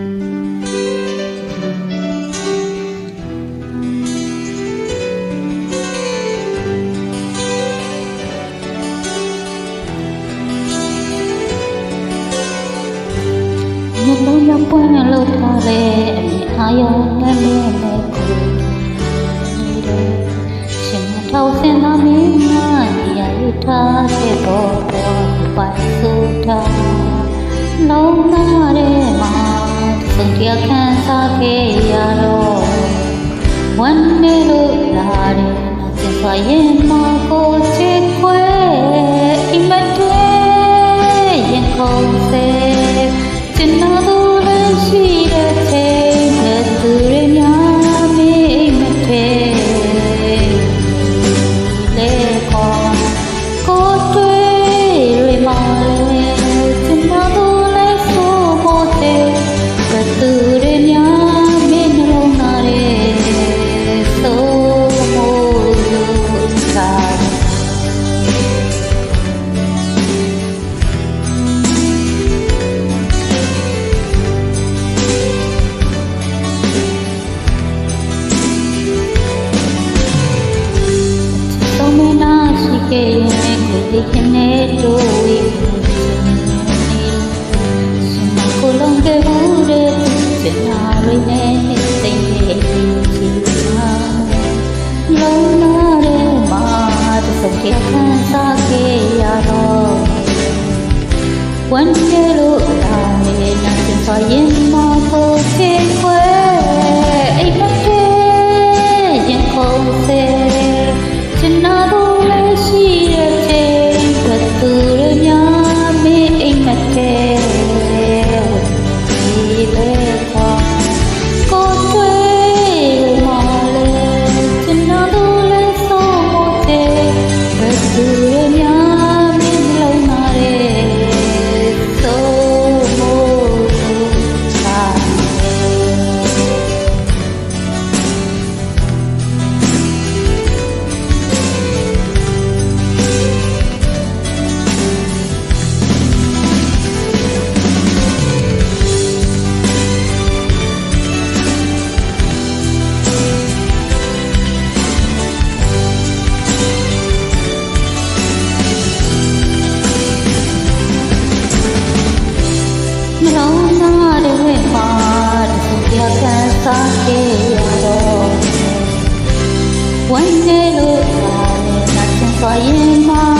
နှလုံးရောက်ပွင့်လို့ထားတဲ့အမြင်အာယုံနဲ့နဲ့နဲ့ကိုဒီလိုရှင်မထောက်စင်သားမင်းများရရထားတဲ့ဘောပေါ်ပိုင်ဆိုတာလုံးနာရဲမှာ သုံးတရားခံစားခဲ့ရတော့ဝမ်းနေလို့လာတယ်နာစင်စွာရင်မှာ ရှိခဲ့ရင်ကိုလေးခင်နဲ့တို့ဝေးရှင်မကိုလုံးခဲ့ဘူးတဲ့စင်နာရင်းနဲ့တိမ်ရဲ့ချီမှာလုံးနာ စားခဲ့ရတော့ဝမ်းနေလို့လာနေနာချင်စွာရင်မှာ